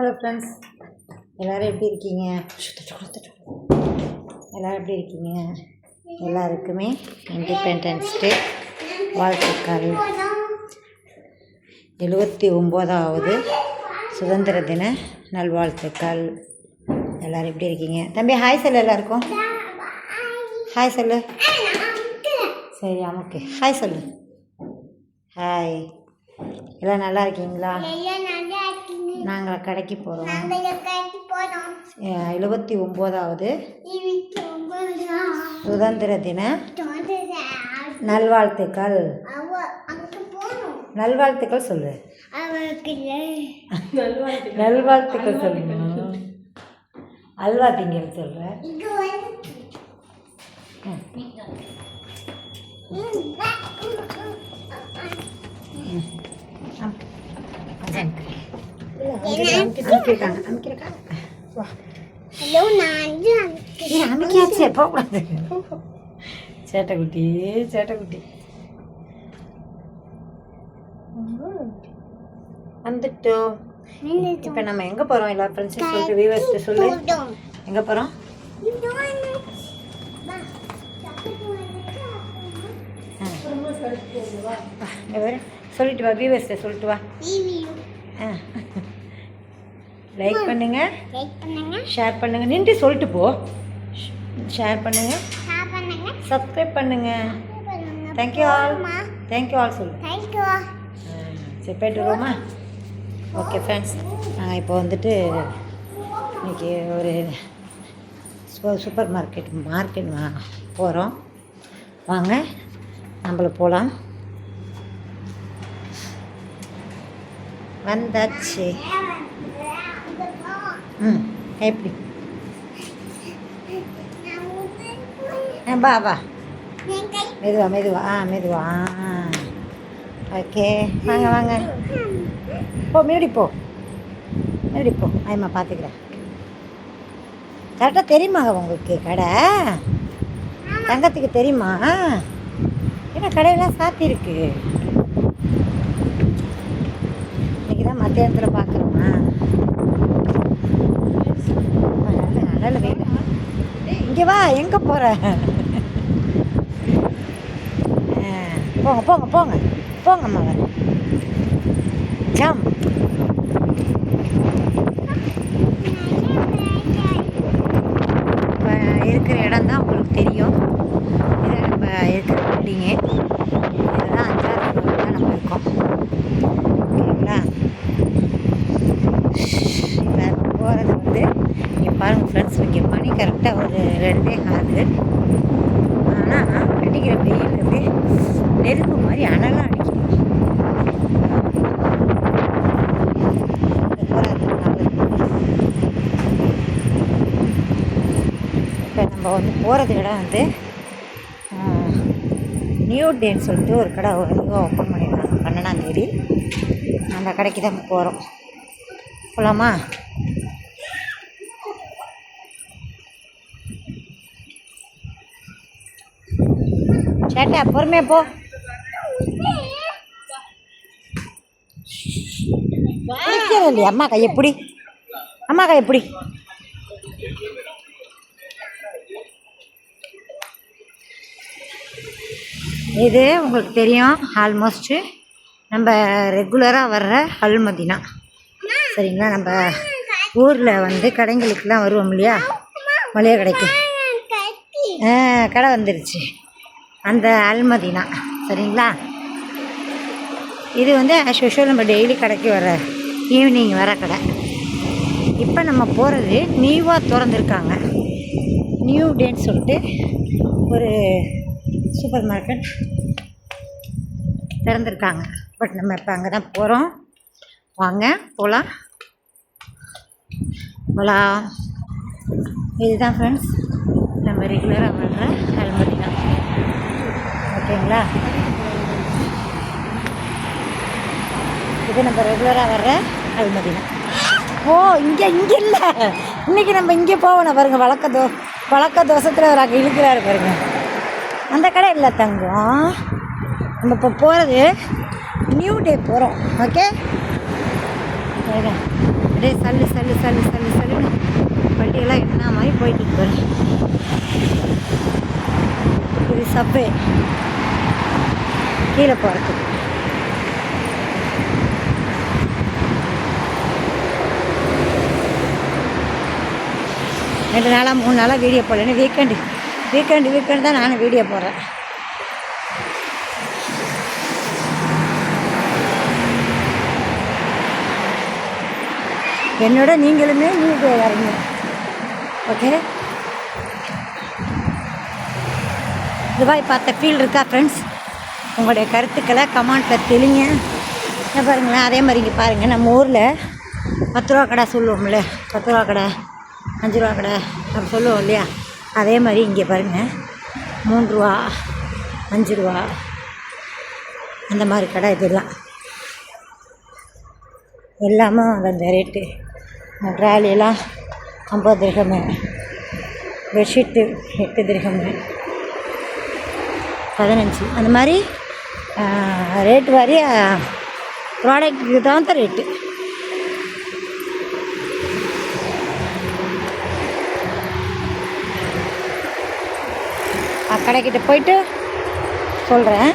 Hello friends எல்லோரும் எப்படி இருக்கீங்க? எல்லோரும் எப்படி இருக்கீங்க? எல்லாருக்குமே இண்டிபெண்டன்ஸ் டே வாழ்த்துக்கள். எழுபத்தி ஒம்போதாவது சுதந்திர தின நல்வாழ்த்துக்கள். எல்லோரும் எப்படி இருக்கீங்க? தம்பி ஹாய் சொல்லு எல்லாருக்கும். ஹாய் சொல்லு. சரி அமுக்கு. ஹாய் சொல்லு. ஹாய் எல்லாம் நல்லா இருக்கீங்களா? நாங்கள் கடைக்கு போகிறோம் எழுபத்தி ஒம்போதாவது சுதந்திர தின நல்வாழ்த்துக்கள். நல்வாழ்த்துக்கள் சொல்லு. நல்வாழ்த்துக்கள். சொல்லுங்க அல்வா திங்கன்னு சொல்கிறேன் அமைக்கிருக்காங்க அமைக்கிருக்காங்க வா ஏய், அமைக்கியாச்சே போகக்கூடாது சேட்டைக்குட்டி சேட்டைக்குட்டி வந்துட்டோம் இப்போ நம்ம எங்கே போகிறோம் எல்லா ஃப்ரெண்ட்ஸும் சொல்லிட்டு வியூவர்ஸ்ட்டு சொல்லு. எங்கே போகிறோம் சொல்லிட்டு வா வியூவர்ஸ்ட்டு சொல்லிட்டு வா. ஆ. லைக் பண்ணுங்க. ஷேர் பண்ணுங்க. நின்று சொல்லிட்டு போ. ஷேர் பண்ணுங்க. சப்ஸ்கிரைப் பண்ணுங்க. தேங்க்யூ ஆல் தேங்க்யூ ஆல் சொல்லு. சரி போயிட்டு வருவோமா? ஓகே ஃப்ரெண்ட்ஸ் நாங்கள் இப்போ வந்துட்டு இன்னைக்கு ஒரு சூப்பர் மார்க்கெட் மார்க்கெட் போகிறோம் வாங்க நம்மள போகலாம் வந்தாச்சு. ம் எப்படி? ஆ வா வா. மெதுவா மெதுவா ஆ மெதுவா ஆ. ஓகே வாங்க வாங்க. போ முன்னாடி போ. முன்னாடி போ. ஆயம்மா பார்த்துக்கிறேன். கரெக்டாக தெரியுமாங்க உங்களுக்கு கடை? தங்கத்துக்கு தெரியுமா? ஏன்னா கடையெல்லாம் சாத்தியிருக்கு இன்றைக்கி தான் மத்தியானத்தில் பார்க்குறோமா நல்ல நல்ல இங்கே வா எங்கே போகிற போங்க போங்க போங்க. போங்க மகன் ஜம். இப்போ இருக்கிற இடம் தான் உங்களுக்கு தெரியும். இதை நம்ம இருக்கிற பில்டிங்கு இதுதான் அஞ்சாறு தான் நம்ம இருக்கோம். ஓகேங்களா? இப்போ போகிறது பாருங்கள் ஃப்ரெண்ட்ஸ் இங்கே மணி கரெக்டாக ஒரு ரெண்டே காலு. ஆனால் அடிக்கிற வெயில் வந்து நெருப்பு மாதிரி அனலாக அடிக்குது. இப்போ நம்ம வந்து போகிறது இடம் வந்து நியூ டேன்னு சொல்லிட்டு ஒரு கடை ஓப்பன் பண்ணியிருக்காங்க பன்னெண்டாம் தேதி. அந்த கடைக்கு தான் போகிறோம் போகலாமா சேட்டா பொறுமையா போ. பிடிக்கிறது அம்மா கையை பிடி. அம்மா கையை பிடி. இது உங்களுக்கு தெரியும் ஆல்மோஸ்ட்டு நம்ம ரெகுலராக வர்ற அல்மதினா. சரிங்களா? நம்ம ஊரில் வந்து கடைங்களுக்கெல்லாம் வருவோம் இல்லையா? மளிகை கடைக்கு. ஆ கடை வந்துருச்சு. அந்த அல்மதினா சரிங்களா? இது வந்து ஆஸ் யூஷுவல் நம்ம டெய்லி கடைக்கு வர ஈவினிங் வர கடை. இப்போ நம்ம போகிறது நியூவாக திறந்துருக்காங்க. நியூ டேன்னு சொல்லிட்டு ஒரு சூப்பர் மார்க்கெட் திறந்துருக்காங்க. பட் நம்ம இப்போ அங்கே தான் போகிறோம் வாங்க போகலாம் போகலாம் இதுதான் ஃப்ரெண்ட்ஸ் நம்ம ரெகுலராக வர்ற ஓகேங்களா இது நம்ம ரெகுலராக வர்ற அல்மதினா ஓ இங்கே இங்கே இல்லை. இன்றைக்கி நம்ம இங்கே போகணும் பாருங்க வழக்க தோ வழக்க தோசத்தில் ஒரு அங்கே இழுக்கிறாரு பாருங்க. அந்த கடை இல்லை தங்கம். நம்ம இப்போ போகிறது நியூ டே போகிறோம் ஓகே அப்படியே சல்லு சல்லு சல்லு சல்லு சல்லுன்னு வண்டியெல்லாம் என்ன மாதிரி போயிட்டு இருக்கு இது சப்பே கீழே போகிறதுக்கு ரெண்டு நாளாக மூணு நாளாக வீடியோ போடலன்னு வீக்கெண்டு வீக்கெண்டு வீக்கெண்டு தான் நானும் வீடியோ போடுறேன். என்னோட நீங்களுமே நீங்கள் வரீங்க ஓகே துபாய் பார்த்த ஃபீல் இருக்கா ஃப்ரெண்ட்ஸ் உங்களுடைய கருத்துக்களை கமெண்ட்டில் தெளிங்க. என்ன பாருங்களேன் அதே மாதிரி இங்கே பாருங்கள் நம்ம ஊரில் பத்து ரூபா கடை சொல்லுவோம்ல பத்து ரூபா கடை அஞ்சு ரூபா கடை அப்படி சொல்லுவோம் இல்லையா? அதே மாதிரி இங்கே பாருங்கள் மூன்று ரூபா அஞ்சு ரூபா அந்த மாதிரி கடை இதெல்லாம் எல்லாமே அந்த ரேட்டு ட்ராலியெல்லாம் ஐம்பது திரகமு பெட்ஷீட்டு எட்டு திரகமு பதினஞ்சு. அந்த மாதிரி ரேட்டு வாரிய ப்ராடக்ட்டுக்கு தகுந்த ரேட்டு கடைக்கிட்ட போயிட்டு சொல்கிறேன்